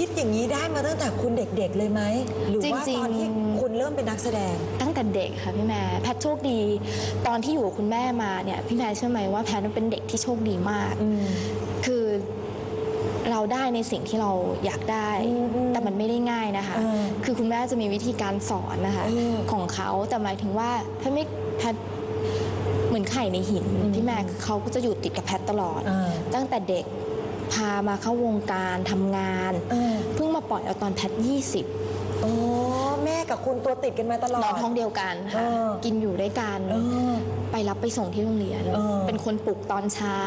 คิดอย่างนี้ได้มาตั้งแต่คุณเด็กๆเลยไหม หรือว่าจริงๆ ตอนที่คุณเริ่มเป็นนักแสดง ตั้งแต่เด็กค่ะพี่แม่แพทย์โชคดี ตอนที่อยู่กับคุณแม่มาเนี่ยพี่แม่เชื่อไหมว่าแพทย์เป็นเด็กที่โชคดีมากอืมคือเราได้ในสิ่งที่เราอยากได้ อืมอืมแต่มันไม่ได้ง่ายนะคะ เออคือคุณแม่จะมีวิธีการสอนนะคะเออของเขาแต่หมายถึงว่าแพทย์ไม่แพทย์เหมือนไข่ในหินอืมพี่แม่คือเขาก็จะอยู่ติดกับแพทย์ตลอดอ่าตั้งแต่เด็ก พามาเข้าวงการทำงาน เออ เพิ่งมาปล่อยเอาตอนแพทย์ยี่สิบอ๋อแม่กับคุณตัวติดกันมาตลอด นอนห้องเดียวกันค่ะเออ กินอยู่ด้วยกัน เออ ไปรับไปส่งที่โรงเรียน เออ เป็นคนปลุกตอนเช้า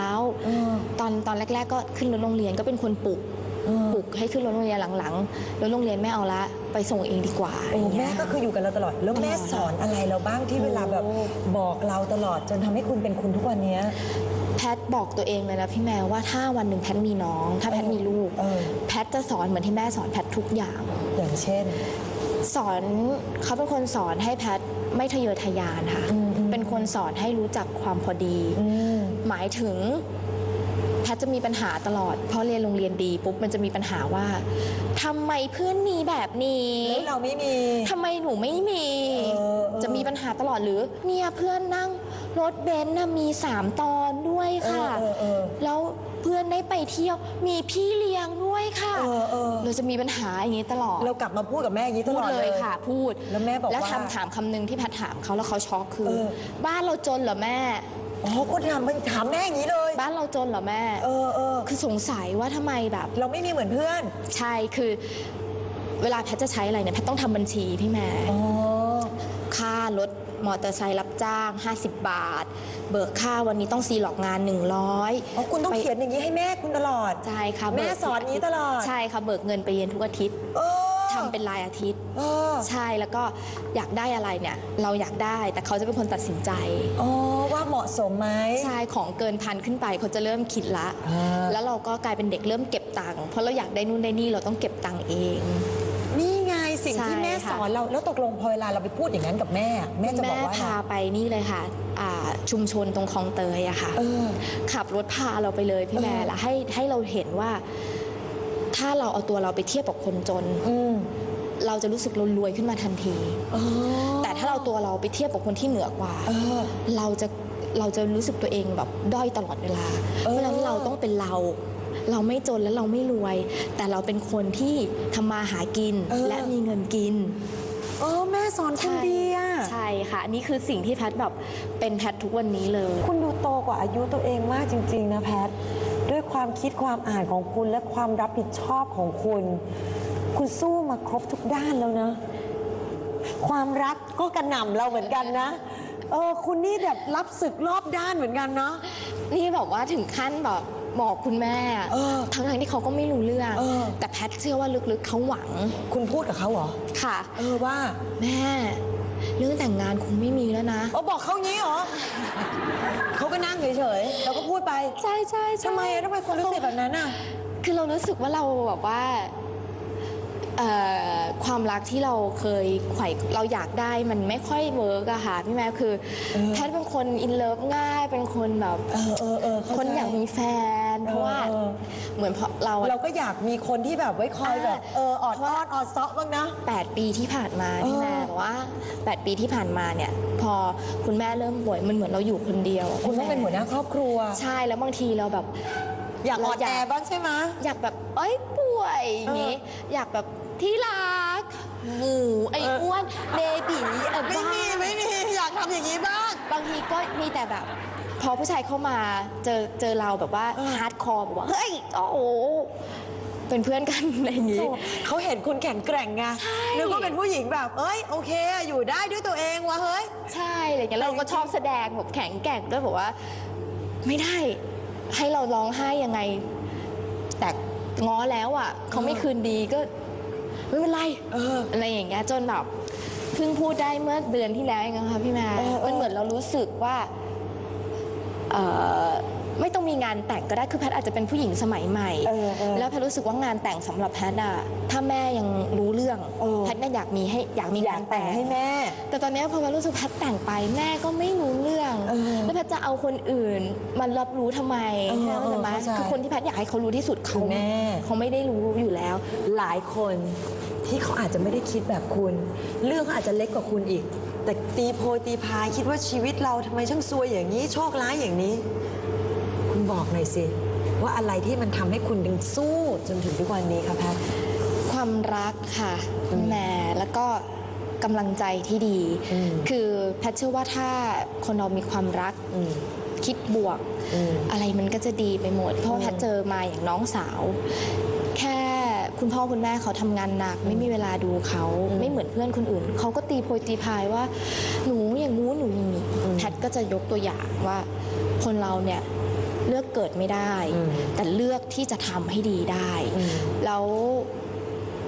เออ ตอนตอนแรก ๆ ก็ขึ้นรถโรงเรียนก็เป็นคนปลุกเออ ปลุกให้ขึ้นรถโรงเรียนหลังๆรถโรงเรียนไม่เอาละไปส่งเองดีกว่าโอ้อย่างเงี้แม่ย ก็คืออยู่กับเราตลอด แล้วแม่ตลอดสอนอะไรเราบ้างที่เวลาแบบโอ้ บอกเราตลอดจนทำให้คุณเป็นคุณทุกวันเนี้ย แพทย์บอกตัวเองเลยนะพี่แมวว่าถ้าวันหนึ่งแพทย์มีน้อง ถ้าแพทย์มีลูก เออ แพทย์จะสอนเหมือนที่แม่สอนแพทย์ทุกอย่าง อย่างเช่น สอนเขาเป็นคนสอนให้แพทย์ไม่ทะเยอทะยานค่ะ อืมอืม เป็นคนสอนให้รู้จักความพอดีอืมหมายถึง แพทย์จะมีปัญหาตลอด เพราะเรียนโรงเรียนดีปุ๊บมันจะมีปัญหาว่าทำไมเพื่อนมีแบบนี้แล้วเราไม่มีทำไมหนูไม่มี เออเออ จะมีปัญหาตลอดหรือเนี่ยเพื่อนนั่งรถเบนซ์น่ะมีสามตอนด้วยค่ะ เออเออ แล้วเพื่อนได้ไปเที่ยวมีพี่เลี้ยงด้วยค่ะเออเออเราจะมีปัญหาอย่างนี้ตลอดเรากลับมาพูดกับแม่อย่างนี้ตพูลดอดเลเลยย ค่ะ พูดแล้วแม่บอกแล้วว่าทำถามคำนึงที่แพทย์ถามเขาแล้วเขาช็อกคือ เออ บ้านเราจนเหรอแม่ อ๋อคุณถามถามแม่อย่างนี้เลย บ้านเราจนเหรอแม่ เออเออคือสงสัยว่าทำไมแบบ เราไม่มีเหมือนเพื่อน ใช่คือเวลาแพทย์จะใช้อะไรเนี่ยแพทย์ต้องทำบัญชีพี่แม่ อ๋อ ค่ารถมอเตอร์ไซค์รับจ้าง 50 บาท เบิกค่าวันนี้ต้องซีหลอกงาน 100อ๋อคุณต้องไปเขียนอย่างนี้ให้แม่คุณตลอด ใช่ค่ะแม่เบิกสอนอย่างนี้ตลอด ใช่ค่ะเบิกเงินไปเรียนทุกอาทิตย์ เออ ทำเป็นรายอาทิตย์ เออใช่แล้วก็อยากได้อะไรเนี่ย เราอยากได้แต่เขาจะเป็นคนตัดสินใจ อ๋อว่าเหมาะสมไหม ใช่ของเกินพันขึ้นไปเขาจะเริ่มคิดละ อ่า แล้วเราก็กลายเป็นเด็กเริ่มเก็บตังค์เพราะเราอยากได้นู่นได้นี่เราต้องเก็บตังค์เอง นี่ไงสิ่งที่ใช่แม่ค่ะ สอนเราแล้วตกลงพอเวลาเราไปพูดอย่างนั้นกับแม่ แม่จะบอกว่าพาอะไรไปนี่เลยค่ะอ่าชุมชนตรงคลองเตยอะค่ะ เออ ขับรถพาเราไปเลยพี่เออแม่ละให้ให้เราเห็นว่า ถ้าเราเอาตัวเราไปเทียบกับคนจน อืม เราจะรู้สึกเรารวยขึ้นมาทันทีอ๋อแต่ถ้าเราตัวเราไปเทียบกับคนที่เหนือกว่าเออเราจะเราจะรู้สึกตัวเองแบบด้อยตลอดเวลา เพเออราะฉะนั้นเราต้องเป็นเราเราไม่จนและเราไม่รวย แต่เราเป็นคนที่ทำมาหากินและมีเงินกินเออแม่สอนคุณดีอะใช่ค่ะ อันนี่คือสิ่งที่แพทย์แบบเป็นแพทย์ทุกวันนี้เลย คุณดูโตกว่าอายุตัวเองมากจริง ๆ นะแพทด้วยความคิดความอ่านของคุณและความรับผิดชอบของคุณ คุณสู้มาครบทุกด้านแล้วนะ ความรักก็กระหน่ำเราเหมือนกันนะ เออ คุณนี่แบบรับศึกรอบด้านเหมือนกันเนาะ นี่แบบว่าถึงขั้นแบบบอกคุณแม่เออทั้งๆที่เขาก็ไม่รู้เรื่อง เออ แต่แพทย์เชื่อว่าลึกๆเขาหวังคุณพูดกับเขาเหรอ ค่ะ เออว่า แม่ เรื่องแต่งงานคงไม่มีแล้วนะ เออบอกเขางี้เหรอ เขาก็นั่งเฉยๆแล้วก็พูดไปใช่ใช่ใช่ทำไมอะทำไมคนรู้สึกแบบนั้นอะ คือเรารู้สึกว่าเราแบบว่าเอ่อ ความรักที่เราเคยไขว่เราอยากได้มันไม่ค่อยเวิร์กอะค่ะพี่แม่คือเออแพทย์เป็นคนอินเลิฟง่ายเป็นคนแบบเออเออเออเข้ใจ คนอยากมีแฟน เพราะว่าเออ เหมือนเพราะเราอะ เราก็อยากมีคนที่แบบไว้คอยแบบ เออออดเพราะอ้อว่านออดเซาะบ้างนะ 8 ปีที่ผ่านมาพี่แม่เออ บอกว่า 8 ปีที่ผ่านมาเนี่ยพอคุณแม่เริ่มป่วยมันเหมือนเราอยู่คนเดียวคุณต้องเป็นหัวหน้าครอบครัว ใช่แล้วบางทีเราแบบ อยากออดเราอยากแอร์บ้างใช่ไหม อยากแบบ เอ้ยป่วยอย่างงี้ อยากแบบที่รัก หมู ไอ้เอออ้วนเบบีเออไม่มีไม่มีอยากทำอย่างนี้บ้าง บางทีก็มีแต่แบบ พอผู้ชายเข้ามาเจอเจอเราแบบว่าเออ ฮาร์ดคอร์แบบว่า เฮ้ย โอ้โหเป็นเพื่อนกัน อะไรอย่างงี้โถ่เขาเห็นคุณแข็งแกร่งไงใช่ นึกว่าเป็นผู้หญิงแบบ เอ้ยโอเคอะอยู่ได้ด้วยตัวเองวะเฮ้ย ใช่อะไรอย่างเงี้ยเราก็ชอบแสดงแบบแข็งแกร่งด้วยแบบว่า ไม่ได้ ให้เราร้องไห้ยังไง แต่ง้อแล้วอะเขาไม่เออคืนดีก็ ไม่เป็นไรเอออะไรอย่างเงี้ยจนแบบเพิ่งพูดได้เมื่อเดือนที่แล้วเองนะคะพี่แม่เออเออมันเหมือนเรารู้สึกว่าเอ่อ ไม่ต้องมีงานแต่งก็ได้คือแพทย์อาจจะเป็นผู้หญิงสมัยใหม่ เออเออ แล้วแพทย์รู้สึกว่างานแต่งสำหรับแพทย์อะถ้าแม่ยังรู้เรื่องเออ แพทย์ก็อยากมีให้อยากมีายองานกแต่แต่งงให้แม่ แต่ตอนเนี้ยพอแพทย์รู้สึกแพทย์แต่งไปแม่ก็ไม่รู้เรื่อง เออแล้วแพทย์จะเอาคนอื่นมารับรู้ทำไมเออใช่ไหมเออไหมเข้าใจ คือคนที่แพทย์อยากให้เขารู้ที่สุดเขาคือแม่ เขาไม่ได้รู้อยู่แล้ว หลายคนที่เขาอาจจะไม่ได้คิดแบบคุณ เรื่องเขาอาจจะเล็กกว่าคุณอีก แต่ตีโพยตีพายคิดว่าชีวิตเราทำไมช่างซวยอย่างนี้ โชคร้ายอย่างนี้คุณ บอกหน่อยสิ ว่าอะไรที่มันทำให้คุณดึงสู้จนถึงทุกวันนี้คะแพทย์ ความรักค่ะแหม่แล้วก็กำลังใจที่ดี อืม คือแพทย์เชื่อว่าถ้าคนเรามีความรักอืม คิดบวก อืม อะไรมันก็จะดีไปหมด เพราะว่าแพทย์เจอมาอย่างน้องสาว แค่คุณพ่อคุณแม่เขาทำงานหนัก ไม่มีเวลาดูเขาอืมไม่เหมือนเพื่อนคนอื่น เขาก็ตีโพยตีพายว่า หนูอย่างงู้นหนูอย่างนี้อืม แพทย์ก็จะยกตัวอย่างว่า คนเราเนี่ย เลือกเกิดไม่ได้อืมแต่เลือกที่จะทำให้ดีได้อืมแล้ว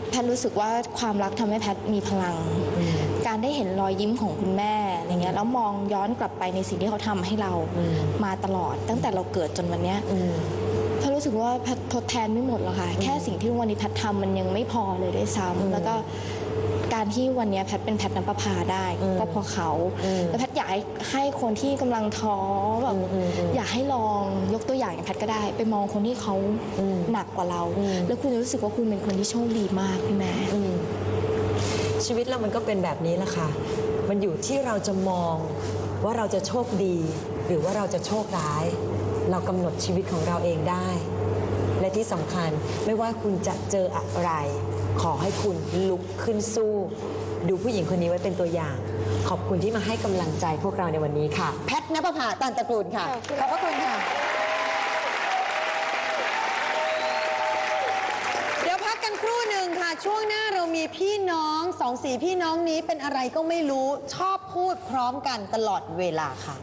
แพทย์รู้สึกว่าความรักทำให้แพทย์มีพลังอืมการได้เห็นรอยยิ้มของคุณแม่อะไรเงี้ยแล้วมองย้อนกลับไปในสิ่งที่เขาทำให้เราอืมมาตลอด ตั้งแต่เราเกิดจนวันเนี้ยอืมแพทย์รู้สึกว่าแพทย์ทดแทนไม่หมดหรอกค่ะ แค่สิ่งที่วันนี้แพทย์ทำมันยังไม่พอเลยด้วยซ้ำแล้วก็ การที่วันเนี้ยแพทย์เป็นแพทย์น้ำประพาได้อืมก็เพราะเขาอืมแล้วแพทย์อยากให้ให้คนที่กำลังท้อแบบอืมอืมอืมอยากให้ลองยกตัวอย่างอย่างแพทย์ก็ได้ ไปมองคนที่เขาอืมหนักกว่าเราอืมแล้วคุณจะรู้สึกว่าคุณเป็นคนที่โชคดีมากพี่แม่อืมชีวิตเรามันก็เป็นแบบนี้แหละค่ะ มันอยู่ที่เราจะมองว่าเราจะโชคดี หรือว่าเราจะโชคร้าย เรากำหนดชีวิตของเราเองได้ และที่สำคัญไม่ว่าคุณจะเจออะไร ขอให้คุณลุกขึ้นสู้ ดูผู้หญิงคนนี้ไว้เป็นตัวอย่าง ขอบคุณที่มาให้กำลังใจพวกเราในวันนี้ค่ะ แพทนภพาตันตระกูลค่ะขอบคุณขอบพระคุณค่ะ เดี๋ยวพักกันครู่หนึ่งค่ะ ช่วงหน้าเรามีพี่น้องสองสีพี่น้องนี้เป็นอะไรก็ไม่รู้ชอบพูดพร้อมกันตลอดเวลาค่ะ